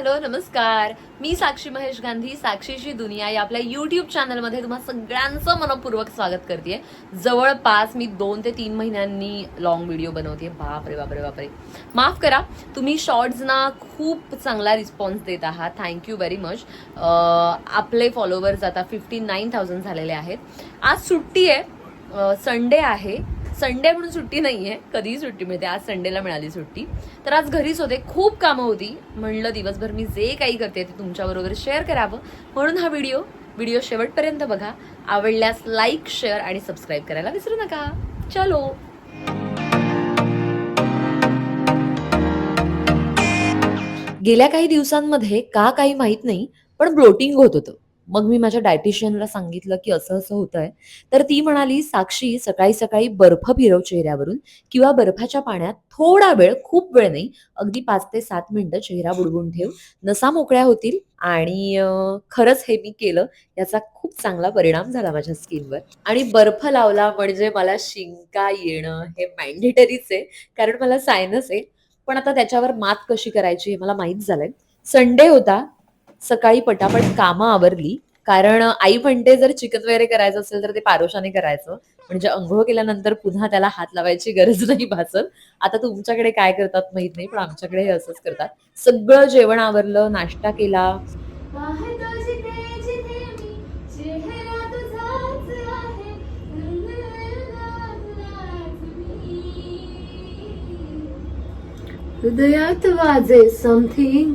Hello नमस्कार. मी साक्षी महेश गांधी साक्षीची दुनिया या आपल्या युट्यूब चॅनलमध्ये तुम्हा सगळ्यांचं मनपूर्वक स्वागत करते जवळपास मी दोन ते तीन महिन्यांनी लॉंग व्हिडिओ बनवते बापरे बापरे बापरे. माफ करा तुम्ही शॉर्ट्सना खूप चांगला रिस्पॉन्स देत आहात. थँक्यू व्हेरी मच आपले फॉलोवर्स आता फिफ्टी नाईन थाउजंड झालेले आहेत. आज सुट्टी आहे. संडे आहे. संडे म्हणून सुट्टी नाहीये कधीही सुट्टी मिळते. आज संडेला मिळाली सुट्टी. तर आज घरीच होते. खूप कामं होती. म्हणलं दिवसभर मी जे काही करते ते तुमच्याबरोबर शेअर करावं. म्हणून हा व्हिडिओ व्हिडिओ शेवटपर्यंत बघा. आवडल्यास लाईक शेअर आणि सबस्क्राईब करायला विसरू नका. चलो. गेल्या काही दिवसांमध्ये का काही माहीत नाही पण ब्लोटिंग होत होतं. मग मी माझ्या डायटिशियनला सांगितलं की असं असं होतंय. तर ती म्हणाली साक्षी सकाळी सकाळी बर्फ फिरव चेहऱ्यावरून. किंवा बर्फाच्या पाण्यात थोडा वेळ खूप वेळ नाही अगदी पाच ते सात मिनिटं चेहरा बुडवून ठेव. नसा मोकळ्या होतील आणि खरंच हे मी केलं. याचा खूप चांगला परिणाम झाला माझ्या स्किनवर. आणि बर्फ लावला म्हणजे मला शिंका येणं हे मॅन्डेटरीच आहे. कारण मला सायनस आहे. पण आता त्याच्यावर मात कशी करायची हे मला माहीत झालंय. संडे होता. सकाळी पटापट कामं आवरली. कारण आई म्हणते जर चिकन वगैरे करायचं असेल तर ते पारोशाने करायचं. म्हणजे अंघोळ केल्यानंतर पुन्हा त्याला हात लावायची गरज नाही भासत. आता तुमच्याकडे काय करतात माहीत नाही पण आमच्याकडे हे असंच करतात. सगळं जेवण आवरलं नाश्ता केला. हृदयात वाजे समथिंग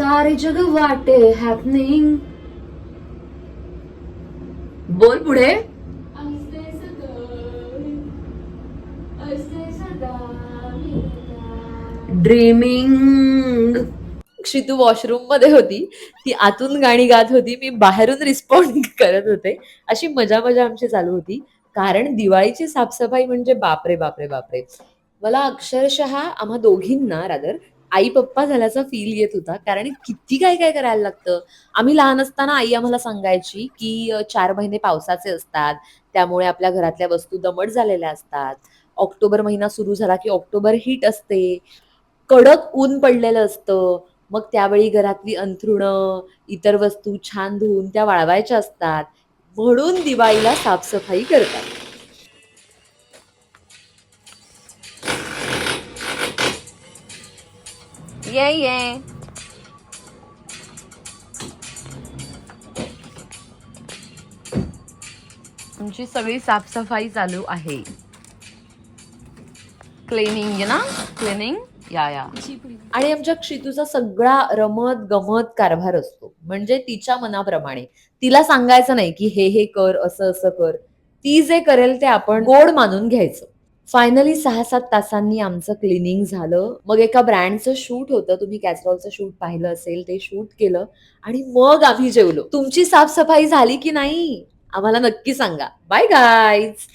सारे जग वाटे हॅपनिंग बोल पुढे। ड्रीमिंग क्षितू वॉशरूममध्ये होती. ती आतून गाणी गात होती. मी बाहेरून रिस्पॉन्ड करत होते. अशी मजा मजा आमची चालू होती. कारण दिवाळीची साफसफाई म्हणजे बापरे बापरे बापरे. मला अक्षरशः आम्हा दोघींना रादर आई पप्पा झाल्याचा फील येत होता. कारण किती काय काय करायला लागतं? आम्ही लहान असताना आई आम्हाला सांगायची की चार महिने पावसाचे असतात. त्यामुळे आपल्या घरातल्या वस्तू दमट झालेल्या असतात. ऑक्टोबर महिना सुरू झाला की ऑक्टोबर हीट असते. कडक ऊन पडलेलं असतं. मग त्यावेळी घरातली अंथरुणं इतर वस्तू छान धुवून त्या वाळवायच्या असतात. म्हणून दिवाळीला साफसफाई करतात. ये ये आमची सगळी साफसफाई चालू आहे. क्लिनिंग ना क्लिनिंग या या आणि आमच्या क्षितूचा सगळा रमत गमत कारभार असतो. म्हणजे तिच्या मनाप्रमाणे. तिला सांगायचं नाही की हे हे कर असं असं कर. ती जे करेल ते आपण गोड मानून घ्यायचं. फायनली सहा सात तासांनी आमचं क्लिनिंग झालं. मग एका ब्रँडचं शूट होतं. तुम्ही कॅसरॉलचं शूट पाहिलं असेल ते शूट केलं आणि मग आम्ही जेवलो. तुमची साफसफाई झाली की नाही? आम्हाला नक्की सांगा. Bye guys